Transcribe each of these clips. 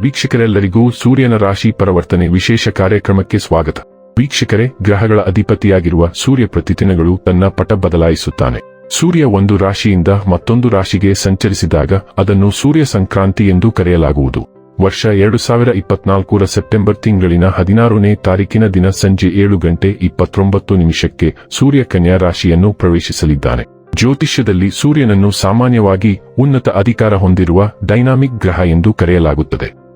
ವೀಕ್ಷಕರೆಲ್ಲರಿಗೂ ಸೂರ್ಯನ ರಾಶಿ ಪರಿವರ್ತನೆ ವಿಶೇಷ ಕಾರ್ಯಕ್ರಮಕ್ಕೆ ಸ್ವಾಗತ. ವೀಕ್ಷಕರೇ, ಗ್ರಹಗಳ ಅಧಿಪತಿಯಾಗಿರುವ ಸೂರ್ಯ ಪ್ರತಿದಿನಗಳು ತನ್ನ ಪಟ ಬದಲಾಯಿಸುತ್ತಾನೆ. ಸೂರ್ಯ ಒಂದು ರಾಶಿಯಿಂದ ಮತ್ತೊಂದು ರಾಶಿಗೆ ಸಂಚರಿಸಿದಾಗ ಅದನ್ನು ಸೂರ್ಯ ಸಂಕ್ರಾಂತಿ ಎಂದು ಕರೆಯಲಾಗುವುದು. ವರ್ಷ ಎರಡು ಸಾವಿರ ಇಪ್ಪತ್ನಾಲ್ಕರ ಸೆಪ್ಟೆಂಬರ್ ತಿಂಗಳಿನ ಹದಿನಾರನೇ ತಾರೀಕಿನ ದಿನ ಸಂಜೆ ಏಳು ಗಂಟೆ ಇಪ್ಪತ್ತೊಂಬತ್ತು ನಿಮಿಷಕ್ಕೆ ಸೂರ್ಯ ಕನ್ಯಾ ರಾಶಿಯನ್ನು ಪ್ರವೇಶಿಸಲಿದ್ದಾನೆ. ಜ್ಯೋತಿಷ್ಯದಲ್ಲಿ ಸೂರ್ಯನನ್ನು ಸಾಮಾನ್ಯವಾಗಿ ಉನ್ನತ ಅಧಿಕಾರ ಹೊಂದಿರುವ ಡೈನಾಮಿಕ್ ಗ್ರಹ ಎಂದು ಕರೆಯಲಾಗುತ್ತದೆ.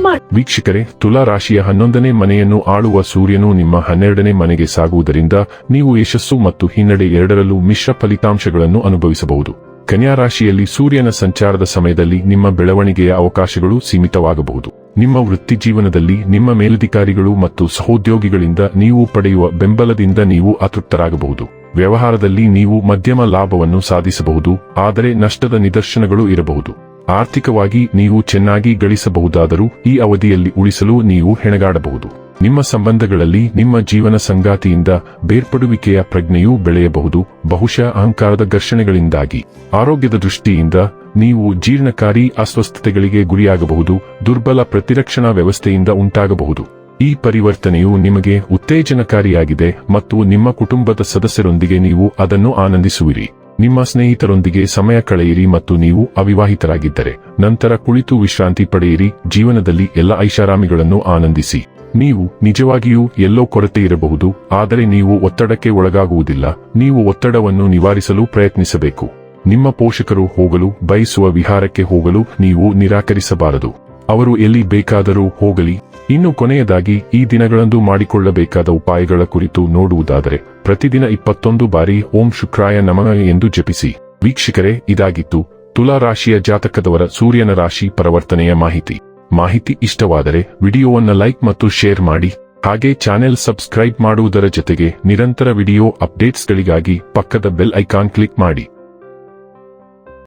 ಮಾಡಿ. ವೀಕ್ಷಕರೇ, ತುಲಾ ರಾಶಿಯ ಹನ್ನೊಂದನೇ ಮನೆಯನ್ನು ಆಳುವ ಸೂರ್ಯನು ನಿಮ್ಮ ಹನ್ನೆರಡನೇ ಮನೆಗೆ ಸಾಗುವುದರಿಂದ ನೀವು ಯಶಸ್ಸು ಮತ್ತು ಹಿನ್ನಡೆ ಎರಡರಲ್ಲೂ ಮಿಶ್ರ ಫಲಿತಾಂಶಗಳನ್ನು ಅನುಭವಿಸಬಹುದು. ಕನ್ಯಾ ರಾಶಿಯಲ್ಲಿ ಸೂರ್ಯನ ಸಂಚಾರದ ಸಮಯದಲ್ಲಿ ನಿಮ್ಮ ಬೆಳವಣಿಗೆಯ ಅವಕಾಶಗಳು ಸೀಮಿತವಾಗಬಹುದು. ನಿಮ್ಮ ವೃತ್ತಿ ಜೀವನದಲ್ಲಿ ನಿಮ್ಮ ಮೇಲಧಿಕಾರಿಗಳು ಮತ್ತು ಸಹೋದ್ಯೋಗಿಗಳಿಂದ ನೀವು ಪಡೆಯುವ ಬೆಂಬಲದಿಂದ ನೀವು ಅತೃಪ್ತರಾಗಬಹುದು. ವ್ಯವಹಾರದಲ್ಲಿ ನೀವು ಮಧ್ಯಮ ಲಾಭವನ್ನು ಸಾಧಿಸಬಹುದು, ಆದರೆ ನಷ್ಟದ ನಿದರ್ಶನಗಳು ಇರಬಹುದು. ಆರ್ಥಿಕವಾಗಿ ನೀವು ಚೆನ್ನಾಗಿ ಗಳಿಸಬಹುದಾದರೂ ಈ ಅವಧಿಯಲ್ಲಿ ಉಳಿಸಲು ನೀವು ಹೆಣಗಾಡಬಹುದು. ನಿಮ್ಮ ಸಂಬಂಧಗಳಲ್ಲಿ ನಿಮ್ಮ ಜೀವನ ಸಂಗಾತಿಯಿಂದ ಬೇರ್ಪಡುವಿಕೆಯ ಪ್ರಜ್ಞೆಯೂ ಬೆಳೆಯಬಹುದು. ಬಹುಶಃ ಅಹಂಕಾರದ ಘರ್ಷಣೆಗಳಿಂದಾಗಿ. ಆರೋಗ್ಯದ ದೃಷ್ಟಿಯಿಂದ ನೀವು ಜೀರ್ಣಕಾರಿ ಅಸ್ವಸ್ಥತೆಗಳಿಗೆ ಗುರಿಯಾಗಬಹುದು. ದುರ್ಬಲ ಪ್ರತಿರಕ್ಷಣಾ ವ್ಯವಸ್ಥೆಯಿಂದ ಉಂಟಾಗಬಹುದು. ಈ ಪರಿವರ್ತನೆಯು ನಿಮಗೆ ಉತ್ತೇಜನಕಾರಿಯಾಗಿದೆ ಮತ್ತು ನಿಮ್ಮ ಕುಟುಂಬದ ಸದಸ್ಯರೊಂದಿಗೆ ನೀವು ಅದನ್ನು ಆನಂದಿಸುವಿರಿ. ನಿಮ್ಮ ಸ್ನೇಹಿತರೊಂದಿಗೆ ಸಮಯ ಕಳೆಯಿರಿ ಮತ್ತು ನೀವು ಅವಿವಾಹಿತರಾಗಿದ್ದರೆ, ನಂತರ ಕುಳಿತು ವಿಶ್ರಾಂತಿ ಪಡೆಯಿರಿ, ಜೀವನದಲ್ಲಿ ಎಲ್ಲ ಐಷಾರಾಮಿಗಳನ್ನು ಆನಂದಿಸಿ. ನೀವು ನಿಜವಾಗಿಯೂ ಎಲ್ಲೋ ಕೊರತೆ ಇರಬಹುದು, ಆದರೆ ನೀವು ಒತ್ತಡಕ್ಕೆ ಒಳಗಾಗುವುದಿಲ್ಲ, ನೀವು ಒತ್ತಡವನ್ನು ನಿವಾರಿಸಲು ಪ್ರಯತ್ನಿಸಬೇಕು. ನಿಮ್ಮ ಪೋಷಕರು ಹೋಗಲು, ಬಯಸುವ ವಿಹಾರಕ್ಕೆ ಹೋಗಲು ನೀವು ನಿರಾಕರಿಸಬಾರದು. ಅವರು ಎಲ್ಲಿ ಬೇಕಾದರೂ ಹೋಗಲಿ ಇನ್ನು ಕೊನೆಯದಾಗಿ ಈ ದಿನಗಳಂದು ಮಾಡಿಕೊಳ್ಳಬೇಕಾದ ಉಪಾಯಗಳ ಕುರಿತು ನೋಡುವುದಾದರೆ, ಪ್ರತಿದಿನ ಇಪ್ಪತ್ತೊಂದು ಬಾರಿ ಓಂ ಶುಕ್ರಾಯ ನಮನ ಎಂದು ಜಪಿಸಿ. ವೀಕ್ಷಕರೇ, ಇದಾಗಿತ್ತು ತುಲಾ ರಾಶಿಯ ಜಾತಕದವರ ಸೂರ್ಯನ ರಾಶಿ ಪರಿವರ್ತನೆಯ ಮಾಹಿತಿ. ಮಾಹಿತಿ ಇಷ್ಟವಾದರೆ ವಿಡಿಯೋವನ್ನ ಲೈಕ್ ಮತ್ತು ಶೇರ್ ಮಾಡಿ. ಹಾಗೆ ಚಾನೆಲ್ ಸಬ್ಸ್ಕ್ರೈಬ್ ಮಾಡುವುದರ ಜೊತೆಗೆ ನಿರಂತರ ವಿಡಿಯೋ ಅಪ್ಡೇಟ್ಸ್ಗಳಿಗಾಗಿ ಪಕ್ಕದ ಬೆಲ್ ಐಕಾನ್ ಕ್ಲಿಕ್ ಮಾಡಿ.